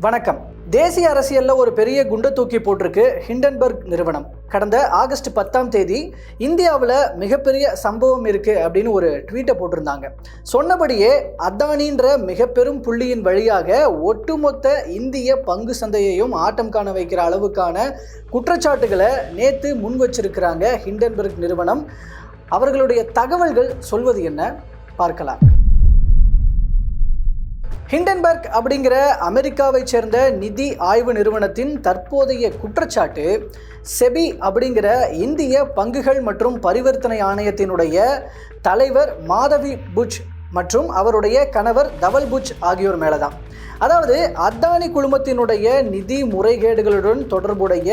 வணக்கம். தேசிய அரசியல்ல ஒரு பெரிய குண்டை தூக்கி போட்டிருக்கு ஹிண்டன்பர்க் நிறுவனம். கடந்த ஆகஸ்ட் பத்தாம் தேதி இந்தியாவில் மிகப்பெரிய சம்பவம் இருக்கு அப்படின்னு ஒரு ட்வீட்டை போட்டிருந்தாங்க. சொன்னபடியே அதானின்ற மிக பெரும் புள்ளியின் வழியாக ஒட்டுமொத்த இந்திய பங்கு சந்தையையும் ஆட்டம் காண வைக்கிற அளவுக்கான குற்றச்சாட்டுகளை நேற்று முன் வச்சிருக்கிறாங்க ஹிண்டன்பர்க் நிறுவனம். அவர்களுடைய தகவல்கள் சொல்வது என்ன? பார்க்கலாம். ஹிண்டன்பர்க் அப்படிங்கிற அமெரிக்காவைச் சேர்ந்த நிதி ஆய்வு நிறுவனத்தின் தற்போதைய குற்றச்சாட்டு செபி அப்படிங்கிற இந்திய பங்குகள் மற்றும் பரிவர்த்தனை ஆணையத்தினுடைய தலைவர் மாதவி புட்ச் மற்றும் அவருடைய கணவர் தவல் புட்ச் ஆகியோர் மேலே தான் அதாவது அத்தானி குழுமத்தினுடைய நிதி முறைகேடுகளுடன் தொடர்புடைய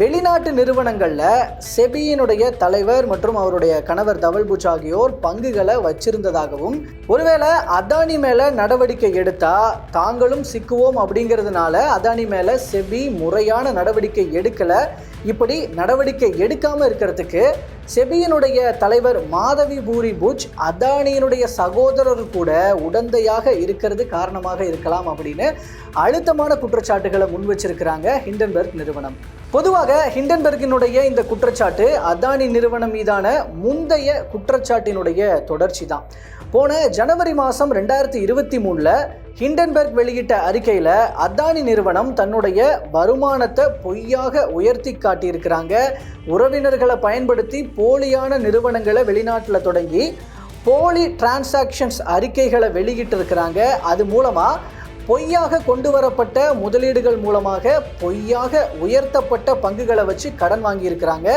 வெளிநாட்டு நிறுவனங்களில் செபியினுடைய தலைவர் மற்றும் அவருடைய கணவர் தவல் புச் ஆகியோர் பங்குகளை வச்சிருந்ததாகவும் ஒருவேளை அதானி மேலே நடவடிக்கை எடுத்தா தாங்களும் சிக்குவோம் அப்படிங்கிறதுனால அதானி மேலே செபி முறையான நடவடிக்கை எடுக்கலை. இப்படி நடவடிக்கை எடுக்காமல் இருக்கிறதுக்கு செபியினுடைய தலைவர் மாதவி பூரி புஜ் அதானியினுடைய சகோதரர் கூட உடந்தையாக இருக்கிறது காரணமாக இருக்கலாம் அப்படின்னு அழுத்தமான குற்றச்சாட்டுகளை முன் வச்சிருக்கிறாங்க ஹிண்டன்பர்க் நிறுவனம். பொதுவாக ஹிண்டன்பர்கினுடைய இந்த குற்றச்சாட்டு அதானி நிறுவனம் மீதான முந்தைய குற்றச்சாட்டினுடைய தொடர்ச்சி தான் போன ஜனவரி மாதம் ரெண்டாயிரத்தி இருபத்தி மூணில் ஹிண்டன்பர்க் வெளியிட்ட அறிக்கையில் அதானி நிறுவனம் தன்னுடைய வருமானத்தை பொய்யாக உயர்த்தி காட்டியிருக்கிறாங்க. உறவினர்களை பயன்படுத்தி போலியான நிறுவனங்களை வெளிநாட்டில் தொடங்கி போலி டிரான்சாக்ஷன்ஸ் அறிக்கைகளை வெளியிட்டிருக்கிறாங்க. அது மூலமாக பொய்யாக கொண்டு வரப்பட்ட முதலீடுகள் மூலமாக பொய்யாக உயர்த்தப்பட்ட பங்குகளை வச்சு கடன் வாங்கியிருக்கிறாங்க.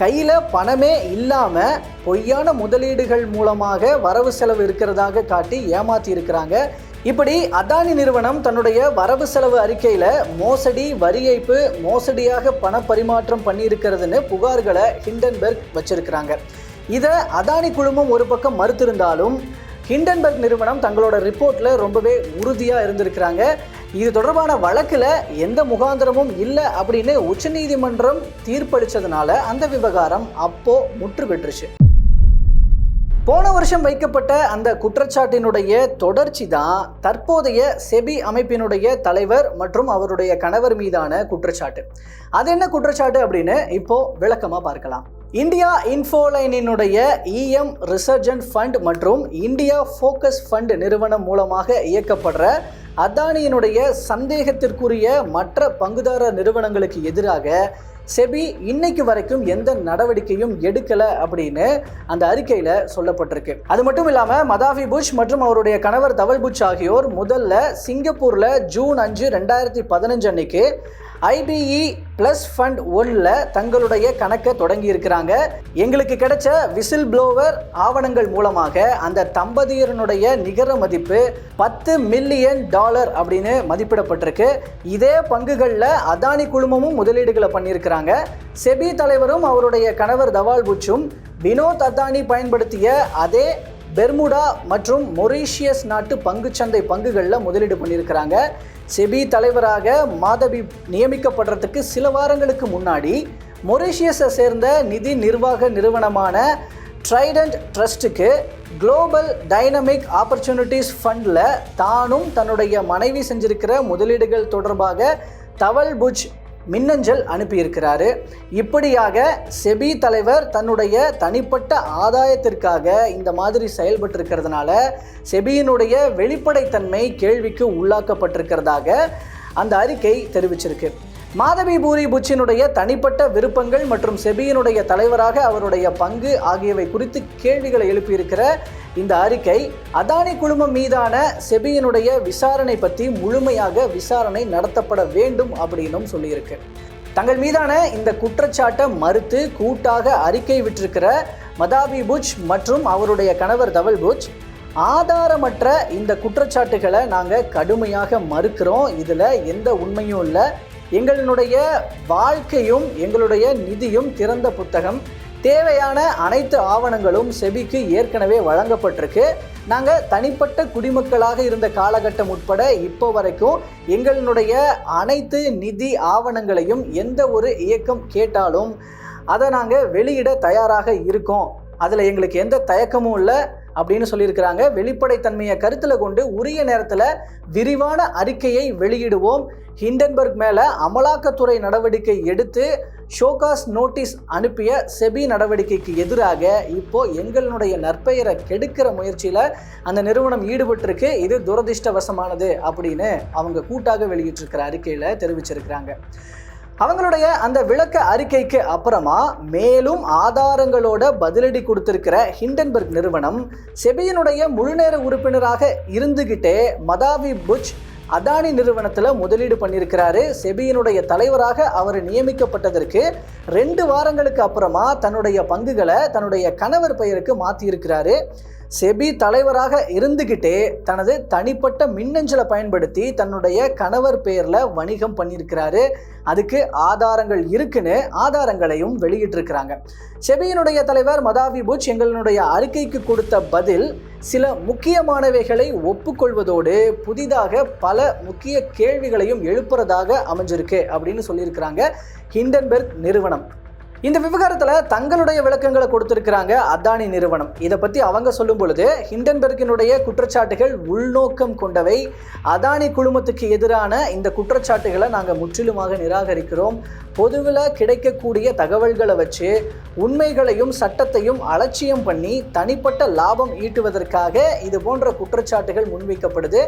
கையில் பணமே இல்லாமல் பொய்யான முதலீடுகள் மூலமாக வரவு செலவு இருக்கிறதாக காட்டி ஏமாத்தி இருக்கிறாங்க இப்படி அதானி நிறுவனம் தன்னுடைய வரவு செலவு அறிக்கையில் மோசடி வரி ஏய்ப்பு மோசடியாக பண பரிமாற்றம் பண்ணியிருக்கிறதுன்னு புகார்களை ஹிண்டன்பெர்க் வச்சிருக்கிறாங்க. இதை அதானி குழுமம் ஒரு பக்கம் மறுத்திருந்தாலும் ஹிண்டன்பர்க் நிறுவனம் தங்களோட ரிப்போர்ட்டில் ரொம்பவே உறுதியாக இருந்திருக்கிறாங்க. இது தொடர்பான வழக்கில் எந்த முகாந்திரமும் இல்லை அப்படின்னு உச்சநீதிமன்றம் தீர்ப்பளித்ததுனால அந்த விவகாரம் அப்போ முற்று பெற்றுச்சு போன வருஷம் வைக்கப்பட்ட அந்த குற்றச்சாட்டினுடைய தொடர்ச்சி தான் தற்போதைய செபி அமைப்பினுடைய தலைவர் மற்றும் அவருடைய கணவர் மீதான குற்றச்சாட்டு. அது என்ன குற்றச்சாட்டு அப்படின்னு இப்போ விளக்கமாக பார்க்கலாம். இந்தியா இன்ஃபோலைனினுடைய இஎம் ரிசர்ஜன் ஃபண்ட் மற்றும் இந்தியா ஃபோக்கஸ் ஃபண்ட் நிறுவனம் மூலமாக இயக்கப்படுற அதானியினுடைய சந்தேகத்திற்குரிய மற்ற பங்குதாரர் நிறுவனங்களுக்கு எதிராக செபி இன்னைக்கு வரைக்கும் எந்த நடவடிக்கையும் எடுக்கலை அப்படின்னு அந்த அறிக்கையில் சொல்லப்பட்டிருக்கு. அது மட்டும் இல்லாமல் மதாவி புஷ் மற்றும் அவருடைய கணவர் தவல் புஷ் ஆகியோர் முதல்ல சிங்கப்பூரில் ஜூன் அஞ்சு ரெண்டாயிரத்தி பதினஞ்சு அன்னைக்கு ஐபிஇ ப்ளஸ் ஃபண்ட் ஒன்னில் தங்களுடைய கணக்கை தொடங்கி இருக்கிறாங்க எங்களுக்கு கிடைச்ச விசில் ப்ளோவர் ஆவணங்கள் மூலமாக அந்த தம்பதியரனுடைய நிகர மதிப்பு பத்து மில்லியன் டாலர் அப்படின்னு மதிப்பிடப்பட்டிருக்கு. இதே பங்குகளில் அதானி குழுமமும் முதலீடுகளை பண்ணியிருக்கிறாங்க. செபி தலைவரும் அவருடைய கணவர் தவால் புச்சும் வினோத் அதானி பயன்படுத்திய அதே பெர்முடா மற்றும் மொரீஷியஸ் நாட்டு பங்குச்சந்தை பங்குகளில் முதலீடு பண்ணியிருக்கிறாங்க. செபி தலைவராக மாதவி நியமிக்கப்படுறதுக்கு சில வாரங்களுக்கு முன்னாடி மொரீஷியஸை சேர்ந்த நிதி நிர்வாக நிறுவனமான ட்ரைடன்ட் ட்ரஸ்ட்டுக்கு குளோபல் டைனமிக் ஆப்பர்ச்சுனிட்டிஸ் ஃபண்டில் தானும் தன்னுடைய மனைவி செஞ்சிருக்கிற முதலீடுகள் தொடர்பாக தவல் புஜ் மின்னஞ்சல் அனுப்பியிருக்கிறாரு. இப்படியாக செபி தலைவர் தன்னுடைய தனிப்பட்ட ஆதாயத்திற்காக இந்த மாதிரி செயல்பட்டு இருக்கிறதுனால செபியினுடைய வெளிப்படைத்தன்மை கேள்விக்கு உள்ளாக்கப்பட்டிருக்கிறதாக அந்த அறிக்கை தெரிவிச்சிருக்கு. மாதவி பூரி புச்சினுடைய தனிப்பட்ட விருப்பங்கள் மற்றும் செபியினுடைய தலைவராக அவருடைய பங்கு ஆகியவை குறித்து கேள்விகளை எழுப்பியிருக்கிற இந்த அறிக்கை அதானி குழுமம் மீதான செபியினுடைய விசாரணை பற்றி முழுமையாக விசாரணை நடத்தப்பட வேண்டும் அப்படின்னும் சொல்லியிருக்கு. தங்கள் மீதான இந்த குற்றச்சாட்டை மறுத்து கூட்டாக அறிக்கை விட்டிருக்கிற மதாபி புஜ் மற்றும் அவருடைய கணவர் தவல் புஜ் ஆதாரமற்ற இந்த குற்றச்சாட்டுகளை நாங்கள் கடுமையாக மறுக்கிறோம். இதில் எந்த உண்மையும் இல்லை. எங்களுடைய வாழ்க்கையும் எங்களுடைய நிதியும் திறந்த புத்தகம். தேவையான அனைத்து ஆவணங்களும் செபிக்கு ஏற்கனவே வழங்கப்பட்டிருக்கு. நாங்கள் தனிப்பட்ட குடிமக்களாக இருந்த காலகட்டம் உட்பட இப்போ வரைக்கும் எங்களுடைய அனைத்து நிதி ஆவணங்களையும் எந்த ஒரு இயக்கம் கேட்டாலும் அதை நாங்கள் வெளியிட தயாராக இருக்கோம். அதில் எங்களுக்கு எந்த தயக்கமும் இல்லை. அப்படின்னு சொல்லியிருக்கிறாங்க. வெளிப்படைத்தன்மையை கருத்தில் கொண்டு உரிய நேரத்தில் விரிவான அறிக்கையை வெளியிடுவோம். ஹிண்டன்பர்க் மேலே அமலாக்கத்துறை நடவடிக்கை எடுத்து ஷோகாஸ் நோட்டீஸ் அனுப்பிய செபி நடவடிக்கைக்கு எதிராக இப்போ எங்களுடைய நற்பெயரை கெடுக்கிற முயற்சியில் அந்த நிறுவனம் ஈடுபட்டிருக்கு. இது துரதிர்ஷ்டவசமானது அப்படின்னு அவங்க கூட்டாக வெளியிட்டிருக்கிற அறிக்கையில் தெரிவிச்சிருக்கிறாங்க. அவங்களுடைய அந்த விளக்க அறிக்கைக்கு அப்புறமா மேலும் ஆதாரங்களோட பதிலடி கொடுத்திருக்கிற ஹிண்டன்பர்க் நிறுவனம் செபியினுடைய முழுநேர உறுப்பினராக இருந்துகிட்டே மதாவி புட்ச் அதானி நிறுவனத்தில் முதலீடு பண்ணியிருக்கிறாரு. செபியினுடைய தலைவராக அவர் நியமிக்கப்பட்டதற்கு ரெண்டு வாரங்களுக்கு அப்புறமா தன்னுடைய பங்குகளை தன்னுடைய கணவர் பெயருக்கு மாற்றியிருக்கிறாரு செபி தலைவராக இருந்துகிட்டே தனது தனிப்பட்ட மின்னஞ்சலை பயன்படுத்தி தன்னுடைய கணவர் பெயரில் வணிகம் பண்ணியிருக்கிறாரு. அதுக்கு ஆதாரங்கள் இருக்குன்னு ஆதாரங்களையும் வெளியிட்டிருக்கிறாங்க. செபியினுடைய தலைவர் மதாவி புச் எங்களுடைய அறிக்கைக்கு கொடுத்த பதில் சில முக்கியமானவைகளை ஒப்புக்கொள்வதோடு புதிதாக பல முக்கிய கேள்விகளையும் எழுப்புறதாக அமைஞ்சிருக்கு அப்படின்னு சொல்லியிருக்கிறாங்க ஹிண்டன்பெர்க் நிறுவனம். இந்த விவகாரத்தில் தங்களுடைய விளக்கங்களை கொடுத்திருக்கிறாங்க அதானி நிறுவனம். இதை பற்றி அவங்க சொல்லும் பொழுது ஹிண்டன்பெர்கினுடைய குற்றச்சாட்டுகள் உள்நோக்கம் கொண்டவை. அதானி குழுமத்துக்கு எதிரான இந்த குற்றச்சாட்டுகளை நாங்கள் முற்றிலுமாக நிராகரிக்கிறோம். பொதுவில் கிடைக்கக்கூடிய தகவல்களை வச்சு உண்மைகளையும் சட்டத்தையும் அலட்சியம் பண்ணி தனிப்பட்ட லாபம் ஈட்டுவதற்காக இது போன்ற குற்றச்சாட்டுகள் முன்வைக்கப்படுது.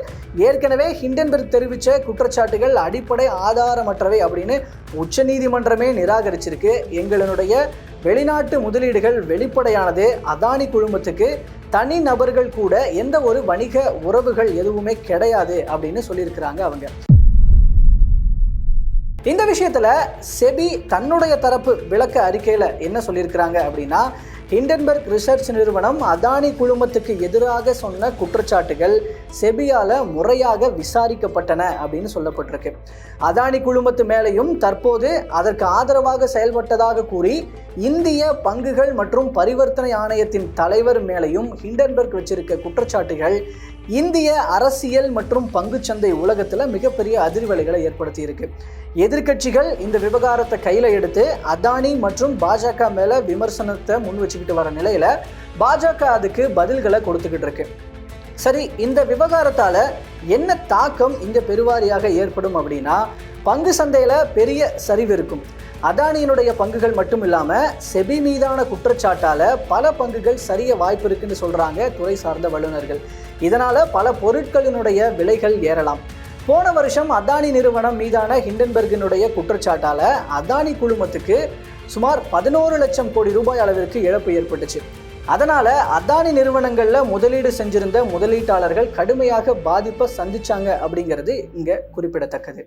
ஏற்கனவே ஹிண்டன்பெர்க் தெரிவித்த குற்றச்சாட்டுகள் அடிப்படை ஆதாரமற்றவை அப்படின்னு உச்சநீதிமன்றமே நிராகரிச்சிருக்கு. எங்கள் நிறுவனங்களினுடைய வெளிநாட்டு முதலீடுகள் வெளிப்படையானது. அதானி குழுமத்துக்கு தனி நபர்கள் கூட எந்த ஒரு வணிக உறவுகள் எதுவுமே கிடையாது அப்படின்னு சொல்லியிருக்கிறாங்க அவங்க. இந்த விஷயத்தில் செபி தன்னுடைய தரப்பு விளக்க அறிக்கையில் என்ன சொல்லியிருக்கிறாங்க அப்படின்னா ஹிண்டன்பர்க் ரிசர்ச் நிறுவனம் அதானி குழுமத்துக்கு எதிராக சொன்ன குற்றச்சாட்டுகள் செபியால் முறையாக விசாரிக்கப்பட்டன அப்படின்னு சொல்லப்பட்டிருக்கு. அதானி குழுமத்து மேலேயும் தற்போது அதற்கு ஆதரவாக செயல்பட்டதாக கூறி இந்திய பங்குகள் மற்றும் பரிவர்த்தனை ஆணையத்தின் தலைவர் மேலேயும் ஹிண்டன்பர்க் வச்சிருக்க குற்றச்சாட்டுகள் இந்திய அரசியல் மற்றும் பங்குச்சந்தை உலகத்தில் மிகப்பெரிய அதிர்வலைகளை ஏற்படுத்தி இருக்கு எதிர்கட்சிகள் இந்த விவகாரத்தை கையில் எடுத்து அதானி மற்றும் பாஜக மேலே விமர்சனத்தை முன் வச்சுக்கிட்டு வர நிலையில் பாஜக அதுக்கு பதில்களை கொடுத்துக்கிட்டு இருக்கு. சரி இந்த விவகாரத்தால் என்ன தாக்கம் இங்கே பெருவாரியாக ஏற்படும் அப்படின்னா பங்கு சந்தையில் பெரிய சரிவு இருக்கும். அதானியினுடைய பங்குகள் மட்டும் இல்லாமல் செபி மீதான குற்றச்சாட்டால் பல பங்குகள் சரிய வாய்ப்பு இருக்குன்னு சொல்கிறாங்க துறை சார்ந்த வல்லுநர்கள். இதனால் பல பொருட்களினுடைய விலைகள் ஏறலாம். போன வருஷம் அதானி நிறுவனம் மீதான ஹிண்டன்பர்கினுடைய குற்றச்சாட்டால் அதானி குழுமத்துக்கு சுமார் பதினோரு லட்சம் கோடி ரூபாய் அளவிற்கு இழப்பு ஏற்பட்டுச்சு. அதனால் அதானி நிறுவனங்களில் முதலீடு செஞ்சிருந்த முதலீட்டாளர்கள் கடுமையாக பாதிப்பை சந்திச்சாங்க அப்படிங்கிறது இங்கே குறிப்பிடத்தக்கது.